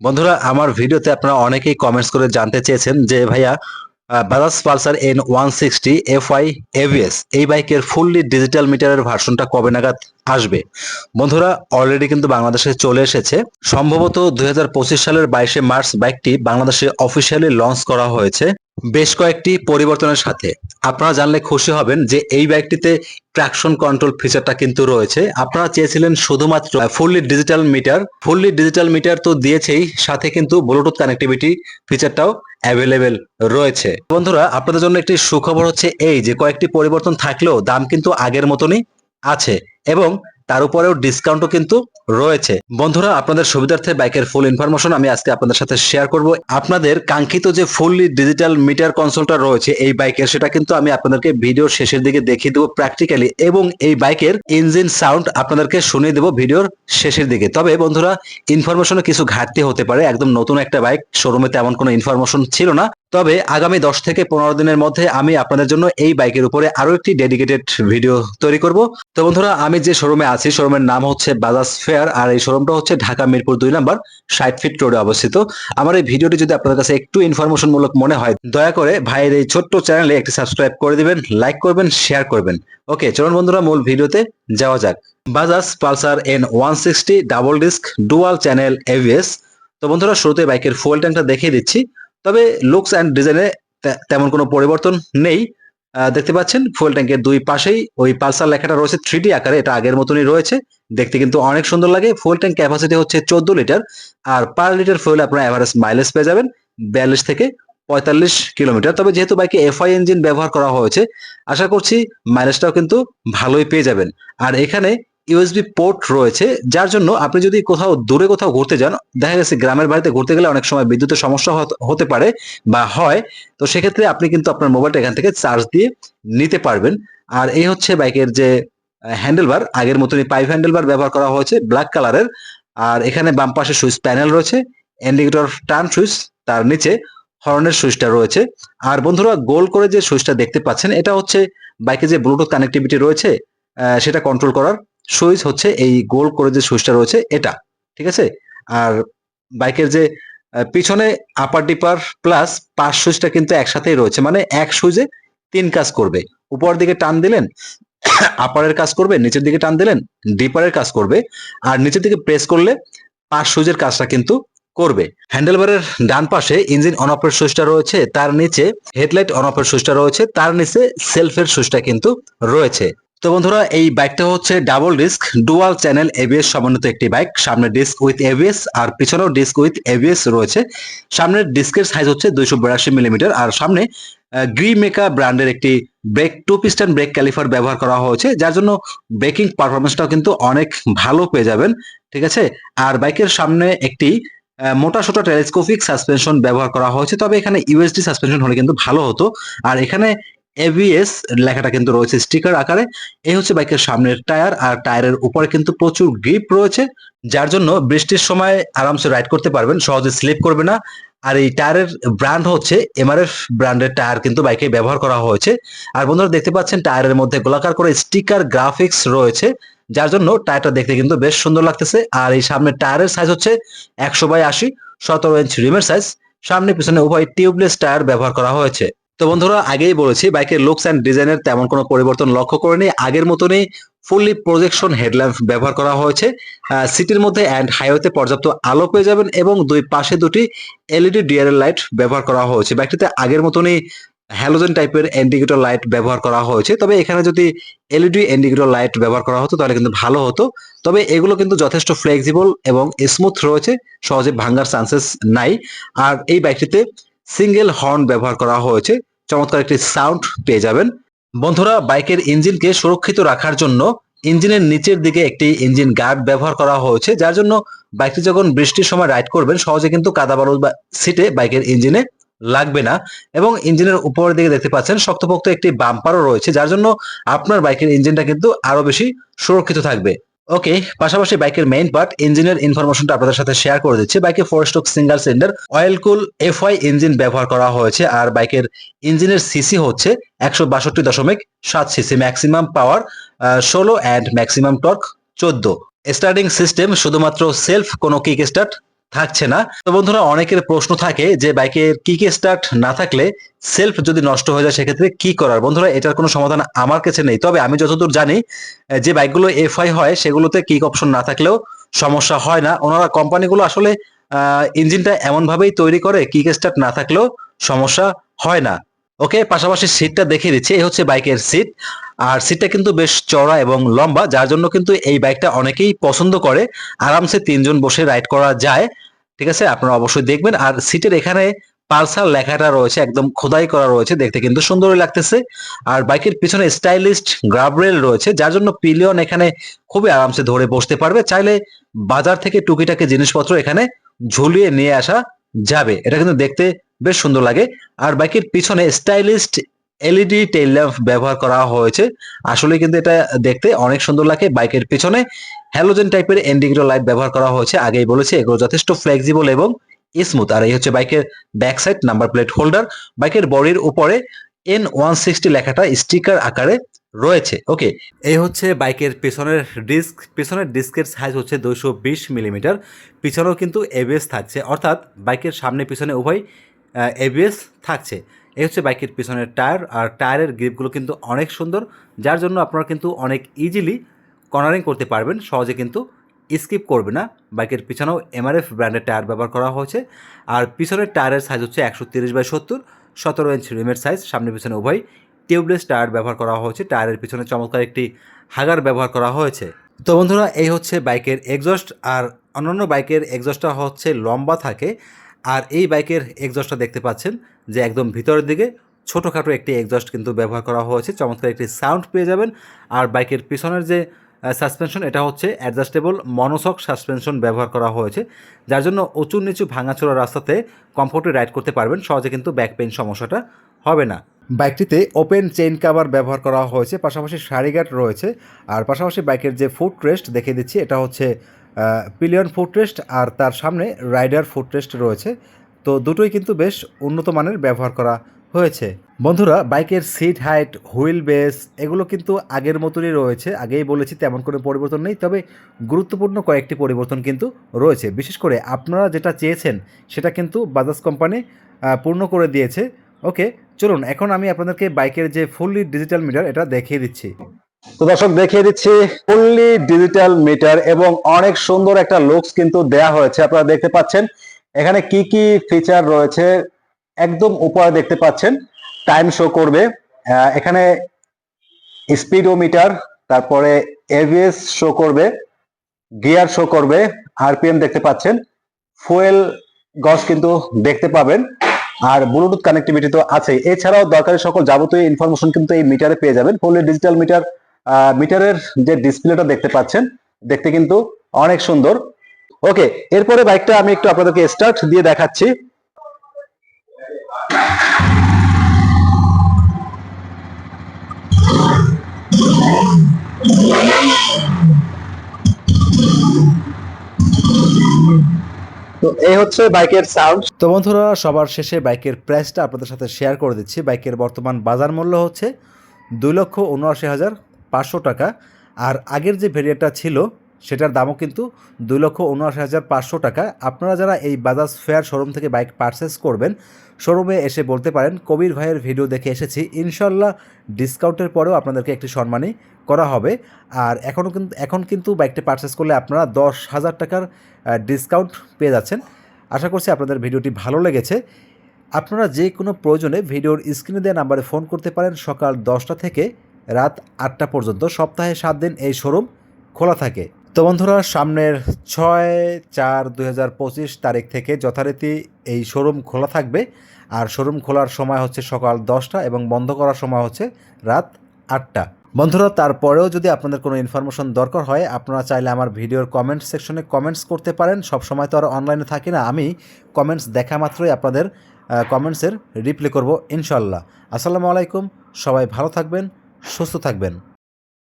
বন্ধুরা, আমার ভিডিওতে আপনারা অনেকেই কমেন্টস করে জানতে চেয়েছেন যে, ভাইয়া Bajaj Pulsar N one sixty F I ABS এই বাইকের ফুললি ডিজিটাল মিটারের ভার্সনটা কবে নাগাদ আসবে? বন্ধুরা অলরেডি কিন্তু বাংলাদেশে চলে এসেছে। সম্ভবত দুই হাজার পঁচিশ সালের বাইশে মার্চ বাইকটি বাংলাদেশে অফিসিয়ালি লঞ্চ করা হয়েছে। বেশ কয়েকটি পরিবর্তনের সাথে। আপনারা জানলে খুশি হবেন যে, এই বাইকটিতে ট্রাকশন কন্ট্রোল ফিচারটা কিন্তু রয়েছে। আপনারা চেয়েছিলেন শুধুমাত্র fully digital meter fully digital meter তো দিয়েছেই, সাথে কিন্তু ব্লুটুথ কানেক্টিভিটি ফিচারটাও অ্যাভেলেবেল রয়েছে। বন্ধুরা, আপনাদের জন্য একটি সুখবর হচ্ছে এই যে, কয়েকটি পরিবর্তন থাকলেও দাম কিন্তু আগের মতনই আছে। এবং তার উপরেও ডিসকাউন্টও কিন্তু রয়েছে। বন্ধুরা, আপনাদের সুবিধার্থে বাইকের ফুল ইনফরমেশন আমি আজকে আপনাদের সাথে শেয়ার করব। আপনাদের কাঙ্ক্ষিত যে ফুললি ডিজিটাল মিটার কনসোলটা রয়েছে, এই বাইকের, সেটা কিন্তু আমি আপনাদেরকে ভিডিওর শেষের দিকে দেখিয়ে দেবো প্র্যাকটিক্যালি এবং এই বাইকের ইঞ্জিন সাউন্ড আপনাদেরকে শুনিয়ে দেবো ভিডিওর শেষের দিকে। তবে বন্ধুরা ইনফরমেশনে কিছু ঘাটতি হতে পারে। একদম নতুন একটা বাইক শোরুমে তেমন কোনো ইনফরমেশন ছিল না। তবে আগামী দশ থেকে পনেরো দিনের মধ্যে আমি আপনাদের জন্য এই বাইকের উপরে আরও একটি ডেডিকেটেড ভিডিও তৈরি করব। তো বন্ধুরা, আমি যে শোরুমে আছি শোরুমের নাম হচ্ছে বাজাজ ফেয়ার আর এই শোরুমটা হচ্ছে ঢাকা মিরপুর দুই নাম্বার, ষাট ফিট রোডে অবস্থিত। আমার এই ভিডিওটি যদি আপনাদের কাছে একটু ইনফরমেশন মূলক মনে হয়, দয়া করে ভাইয়ের এই ছোট্ট চ্যানেলে একটি সাবস্ক্রাইব করে দিবেন লাইক করবেন শেয়ার করবেন। ওকে, চলুন বন্ধুরা, মূল ভিডিওতে যাওয়া যাক। Bajaj Pulsar N one sixty double disc dual channel ABS তো বন্ধুরা, শুরুতে বাইকের ফুয়েল ট্যাঙ্কটা দেখিয়ে দিচ্ছি। তবে লুকস অ্যান্ড ডিজাইনে তেমন কোনো পরিবর্তন নেই। দেখতে পাচ্ছেন ফুয়েল ট্যাঙ্কের দুই পাশেই ওই পালসার লেখাটা রয়েছে থ্রি আকারে, এটা আগের মতনই রয়েছে। দেখতে কিন্তু অনেক সুন্দর লাগে। ফুয়েল ট্যাঙ্ক ক্যাপাসিটি হচ্ছে চোদ্দ লিটার। আর পার লিটার ফুয়েল আপনার অ্যাভারেজ মাইলেজ পেয়ে যাবেন, বিয়াল্লিশ থেকে পঁয়তাল্লিশ কিলোমিটার। তবে যেহেতু বাইকে এফআই ইঞ্জিন ব্যবহার করা হয়েছে, আশা করছি মাইলেজটাও কিন্তু ভালোই পেয়ে যাবেন। আর এখানে ইউএসবি পোর্ট রয়েছে, যার জন্য আপনি যদি কোথাও দূরে কোথাও ঘুরতে যান, দেখা গেছে গ্রামের বাড়িতে ঘুরতে গেলে অনেক সময় বিদ্যুতের সমস্যা হত- পারে বা হয়, তো সেক্ষেত্রে আপনি কিন্তু আপনার মোবাইলটা এখান থেকে চার্জ দিয়ে নিতে পারবেন। আর এই হচ্ছে বাইকের যে হ্যান্ডেলবার আগের মতনই পাইপ হ্যান্ডেলবার ব্যবহার করা হয়েছে ব্ল্যাক কালারের আর এখানে বাম পাশে সুইচ প্যানেল রয়েছে ইন্ডিকেটর টার্ন সুইচ, তার নিচে হর্নের সুইচটা রয়েছে। আর বন্ধুরা, গোল করে যে সুইচটা দেখতে পাচ্ছেন, এটা হচ্ছে বাইকে যে ব্লুটুথ কানেক্টিভিটি রয়েছে সেটা কন্ট্রোল করার। সুইচ হচ্ছে এই গোল করে যে সুইচটা রয়েছে, এটা, ঠিক আছে? আর বাইকের যে পিছনে আপার ডিপার প্লাস পাশ সুইচটা কিন্তু একসাথেই রয়েছে মানে এক সুইচে তিন কাজ করবে। উপর দিকে টান দিলেন আপারের কাজ করবে, নিচের দিকে টান দিলেন ডিপারের কাজ করবে, আর নিচের দিকে প্রেস করলে পাশ সুইচের কাজটা কিন্তু করবে। হ্যান্ডেলবারের ডান পাশে ইঞ্জিন অন অফের সুইচটা রয়েছে, তার নিচে হেডলাইট অন অফের সুইচটা রয়েছে, তার নিচে সেলফের সুইচটা কিন্তু রয়েছে। তো বন্ধুরা, এই বাইকটা হচ্ছে double disc dual channel ABS সমন্বিত একটি বাইক সামনে ডিস্ক উইথ এবিএস আর পিছনেও ডিস্ক উইথ এবিএস রয়েছে। সামনের ডিস্কের সাইজ হচ্ছে দুইশো বিরাশি মিলিমিটার আর সামনে গ্রি মেকা ব্র্যান্ডের একটি brake two piston brake caliper ব্যবহার করা হয়েছে, যার জন্য ব্রেকিং পারফরমেন্সটাও কিন্তু অনেক ভালো পেয়ে যাবেন, ঠিক আছে? আর বাইকের সামনে একটি মোটা সোটা টেলিস্কোপিক সাসপেনশন ব্যবহার করা হয়েছে, তবে এখানে ইউএসডি সাসপেনশন হলে কিন্তু ভালো হতো। আর এখানে এভিএস লেখাটা কিন্তু রয়েছে স্টিকার আকারে। এই হচ্ছে বাইকের সামনের টায়ার আর টায়ারের উপরে কিন্তু প্রচুর গ্রিপ রয়েছে, যার জন্য বৃষ্টির সময় আরামসে রাইড করতে পারবেন, সহজে স্লিপ করবে না। আর এই টায়ারের ব্র্যান্ড হচ্ছে এমআরএফ ব্র্যান্ডের টায়ার কিন্তু বাইকে ব্যবহার করা হয়েছে। আর বন্ধুরা দেখতে পাচ্ছেন টায়ারের মধ্যে গোলাকার করে স্টিকার গ্রাফিক্স রয়েছে, যার জন্য টায়ারটা দেখতে কিন্তু বেশ সুন্দর লাগতেছে। আর এই সামনের টায়ারের সাইজ হচ্ছে একশো বাই আশি, সতেরো ইঞ্চ রিমের সাইজ সামনে পিছনে উভয় টিউবলেস টায়ার ব্যবহার করা হয়েছে। তো বন্ধুরা, আগেই বলেছি, বাইকের লুকস অ্যান্ড ডিজাইনের তেমন কোনো পরিবর্তন লক্ষ্য করেনি। আগের মতনই ফুললি প্রজেকশন হেডল্যাম্প ব্যবহার করা হয়েছে। সিটির মধ্যে অ্যান্ড হাইওয়েতে পর্যাপ্ত আলো পেয়ে যাবেন এবং দুই পাশে দুটি এলইডি ডিআরএল লাইট ব্যবহার করা হয়েছে। বাইকটিতে আগের মতনই হ্যালোজেন টাইপের ইন্ডিকেটর লাইট ব্যবহার করা হয়েছে। তবে এখানে যদি এলইডি ইন্ডিকেটর লাইট ব্যবহার করা হতো, তাহলে কিন্তু ভালো হতো। তবে এগুলো কিন্তু যথেষ্ট ফ্লেক্সিবল এবং স্মুথ রয়েছে, সহজে ভাঙ্গার চান্সেস নাই। আর এই বাইকটিতে সিঙ্গেল হর্ন ব্যবহার করা হয়েছে। চমৎকার একটি সাউন্ড পেয়ে যাবেন। বন্ধুরা, বাইকের ইঞ্জিনকে সুরক্ষিত রাখার জন্য ইঞ্জিনের নিচের দিকে একটি ইঞ্জিন গার্ড ব্যবহার করা হয়েছে, যার জন্য বাইকটি যখন বৃষ্টির সময় রাইড করবেন, সহজে কিন্তু কাদা বালু বা সিটে বাইকের ইঞ্জিনে লাগবে না। এবং ইঞ্জিনের উপরের দিকে দেখতে পাচ্ছেন, শক্তপোক্ত একটি বাম্পারও রয়েছে, যার জন্য আপনার বাইকের ইঞ্জিনটা কিন্তু আরও বেশি সুরক্ষিত থাকবে। ওকে পাশাপাশি বাইকের মেইন পার্ট ইঞ্জিনের ইনফরমেশনটা আপনাদের সাথে শেয়ার করে দিচ্ছি। বাইকে four stroke single cylinder oil cool F Y engine ব্যবহার করা হয়েছে আর বাইকের ইঞ্জিনের সিসি হচ্ছে একশো বাষট্টি দশমিক সাত সিসি ম্যাক্সিমাম পাওয়ার ষোলো অ্যান্ড ম্যাক্সিমাম টর্ক চোদ্দ। স্টার্টিং সিস্টেম শুধুমাত্র সেলফ কোনো কিক স্টার্ট থাকছে না। তো বন্ধুরা, অনেকের প্রশ্ন থাকে যে বাইকের কিক স্টার্ট না থাকলে সেলফ যদি নষ্ট হয়ে যায় সেক্ষেত্রে কি করার? বন্ধুরা, এটার কোনো সমাধান আমার কাছে নেই। তবে আমি যতদূর জানি যে বাইকগুলো এফআই হয়, সেগুলোতে কিক অপশন না থাকলেও সমস্যা হয় না। ওনারা কোম্পানিগুলো আসলে ইঞ্জিনটা এমনভাবেই তৈরি করে কিক স্টার্ট না থাকলেও সমস্যা হয় না। ওকে পাশাপাশি সিটটা দেখিয়ে দিচ্ছি। এই হচ্ছে বাইকের সিট আর সিটটা কিন্তু বেশ চড়া এবং লম্বা, যার জন্য কিন্তু এই বাইকটা অনেকেই পছন্দ করে। আরামসে তিনজন বসে রাইড করা যায়। ঠিক আছে? আপনারা অবশ্যই দেখবেন। আর সিটের এখানে পালসার লেখাটা রয়েছে, একদম খোদাই করা রয়েছে। দেখতে কিন্তু সুন্দরই লাগতেছে। আর বাইকের পিছনে স্টাইলিস্ট গ্রাবরেল রয়েছে, যার জন্য পিলিয়ন এখানে খুবই আরামসে ধরে বসতে পারবে। চাইলে বাজার থেকে টুকিটাকি জিনিসপত্র এখানে ঝুলিয়ে নিয়ে আসা যাবে। এটা কিন্তু দেখতে বেশ সুন্দর লাগে। আর বাইকের পিছনে স্টাইলিস্ট এলইডি টেইল ল্যাম্প ব্যবহার করা হয়েছে। আসলে কিন্তু এটা দেখতে অনেক সুন্দর লাগে বাইকের পিছনে। হ্যালোজেন টাইপের ইন্ডিকেটর লাইট ব্যবহার করা হয়েছে। আগেই বলেছি, এগুলো যথেষ্ট ফ্লেক্সিবল এবং স্মুথ আর এই হচ্ছে বাইকের back side number plate holder বাইকের বডির উপরে এন ওয়ান সিক্সটি লেখাটা স্টিকার আকারে রয়েছে। ওকে এই হচ্ছে বাইকের পেছনের ডিস্ক পেছনের ডিস্কের সাইজ হচ্ছে দুইশো বিশ মিলিমিটার পিছনেও কিন্তু এবিএস থাকছে। অর্থাৎ বাইকের সামনে পিছনে উভয় এবিএস থাকছে। এই হচ্ছে বাইকের পিছনের টায়ার, আর টায়ারের গ্রিপগুলো কিন্তু অনেক সুন্দর, যার জন্য আপনারা কিন্তু অনেক ইজিলি কর্নারিং করতে পারবেন, সহজে কিন্তু স্কিপ করবে না। বাইকের পিছনেও এমআরএফ ব্র্যান্ডের টায়ার ব্যবহার করা হয়েছে, আর পিছনের টায়ারের সাইজ হচ্ছে একশো তিরিশ বাই সত্তর, সতেরো ইঞ্চ রিমের সাইজ সামনে পিছনে উভয় টিউবলেস টায়ার ব্যবহার করা হয়েছে, টায়ারের পিছনে চমৎকার একটি হাগার ব্যবহার করা হয়েছে। তো বন্ধুরা, এই হচ্ছে বাইকের এক্সস্ট আর অন্যান্য বাইকের এক্সস্টটা হচ্ছে লম্বা থাকে আর এই বাইকের এক্সস্টটা দেখতে পাচ্ছেন যে একদম ভিতরের দিকে ছোটোখাটো একটি এক্সস্ট কিন্তু ব্যবহার করা হয়েছে। চমৎকার একটি সাউন্ড পেয়ে যাবেন। আর বাইকের পিছনের যে সাসপেনশন এটা হচ্ছে অ্যাডজাস্টেবল মনোসক সাসপেনশন ব্যবহার করা হয়েছে। যার জন্য উঁচু নিচু ভাঙাচোরা রাস্তাতে কমফোর্টে রাইড করতে পারবেন। সহজে কিন্তু ব্যাক পেইন সমস্যাটা হবে না। বাইকটিতে ওপেন চেইন কাভার ব্যবহার করা হয়েছে। পাশাপাশি সারিগার্ড রয়েছে। আর পাশাপাশি বাইকের যে ফুট রেস্ট দেখিয়ে দিচ্ছি, এটা হচ্ছে পিলিয়ন ফুট রেস্ট আর তার সামনে রাইডার ফুট রেস্ট রয়েছে। তো দুটোই কিন্তু বেশ উন্নত মানের ব্যবহার করা হয়েছে। বন্ধুরা, বাইকের সিট হাইট হুইল বেস এগুলো কিন্তু আগের মতনই রয়েছে। আগেই বলেছি, তেমন কোনো পরিবর্তন নেই। তবে গুরুত্বপূর্ণ কয়েকটি পরিবর্তন কিন্তু রয়েছে। বিশেষ করে আপনারা যেটা চেয়েছেন, সেটা কিন্তু বাজাজ কোম্পানি পূর্ণ করে দিয়েছে। ওকে, চলুন, এখন আমি আপনাদেরকে বাইকের যে ফুললি ডিজিটাল মিটার এটা দেখিয়ে দিচ্ছি। তো দর্শক, দেখিয়ে দিচ্ছি ফুললি ডিজিটাল মিটার এবং অনেক সুন্দর একটা লুকস কিন্তু দেয়া হয়েছে। আপনারা দেখতে পাচ্ছেন, এখানে কি কি ফিচার রয়েছে একদম উপরে দেখতে পাচ্ছেন টাইম শো করবে। এখানে স্পিডোমিটার তারপরে এভিএস শো করবে গিয়ার শো করবে আরপিএম দেখতে পাচ্ছেন ফুয়েল গস কিন্তু দেখতে পাবেন, আর ব্লুটুথ কানেক্টিভিটি তো আছেই। এছাড়াও দরকারি সকল যাবতীয় ইনফরমেশন কিন্তু এই মিটারে পেয়ে যাবেন। ফুললি ডিজিটাল মিটার মিটারের যে ডিসপ্লেটা দেখতে পাচ্ছেন, দেখতে কিন্তু অনেক সুন্দর। ওকে, এরপরে বাইকটা আমি একটু আপনাদেরকে স্টার্ট দিয়ে দেখাচ্ছি। তো এই হচ্ছে বাইকের সাউন্ড তো বন্ধুরা, সবার শেষে বাইকের প্রাইসটা আপনাদের সাথে শেয়ার করে দিচ্ছি। বাইকের বর্তমান বাজার মূল্য হচ্ছে দুই লক্ষ উনআশি হাজার পাঁচশো টাকা। আর আগের যে ভেরিয়েন্টটা ছিল, সেটার দামও কিন্তু দুই লক্ষ উনআশি হাজার পাঁচশো টাকা। আপনারা যারা এই বাজাজ ফেয়ার শোরুম থেকে বাইক পারচেস করবেন শোরুমে এসে বলতে পারেন, কবির ভাইয়ের ভিডিও দেখে এসেছি। ইনশাল্লাহ ডিসকাউন্টের পরেও আপনাদেরকে একটি সম্মানী করা হবে। আর এখনও কিন্তু এখন কিন্তু বাইকটি পারচেস করলে আপনারা দশ হাজার টাকার ডিসকাউন্ট পেয়ে যাচ্ছেন। আশা করছি আপনাদের ভিডিওটি ভালো লেগেছে। আপনারা যে কোনো প্রয়োজনে ভিডিওর স্ক্রিনে দেওয়া নাম্বারে ফোন করতে পারেন সকাল দশটা থেকে। রাত আটটা পর্যন্ত, সপ্তাহে সাত দিন এই শোরুম খোলা থাকে। তো বন্ধুরা, সামনের ছয় চার পঁচিশ তারিখ থেকে যথারীতি এই শোরুম খোলা থাকবে। আর শোরুম খোলার সময় হচ্ছে সকাল দশটা এবং বন্ধ করার সময় হচ্ছে রাত আটটা। বন্ধুরা, তারপরেও যদি আপনাদের কোনো ইনফরমেশন দরকার হয়, আপনারা চাইলে আমার ভিডিওর কমেন্ট সেকশনে কমেন্টস করতে পারেন। সব সময় তো আর অনলাইনে থাকি না, আমি কমেন্টস দেখা মাত্রই আপনাদের কমেন্টসের রিপ্লাই করব ইনশাল্লাহ আসসালামু আলাইকুম, সবাই ভালো থাকবেন। সুস্থ থাকবেন।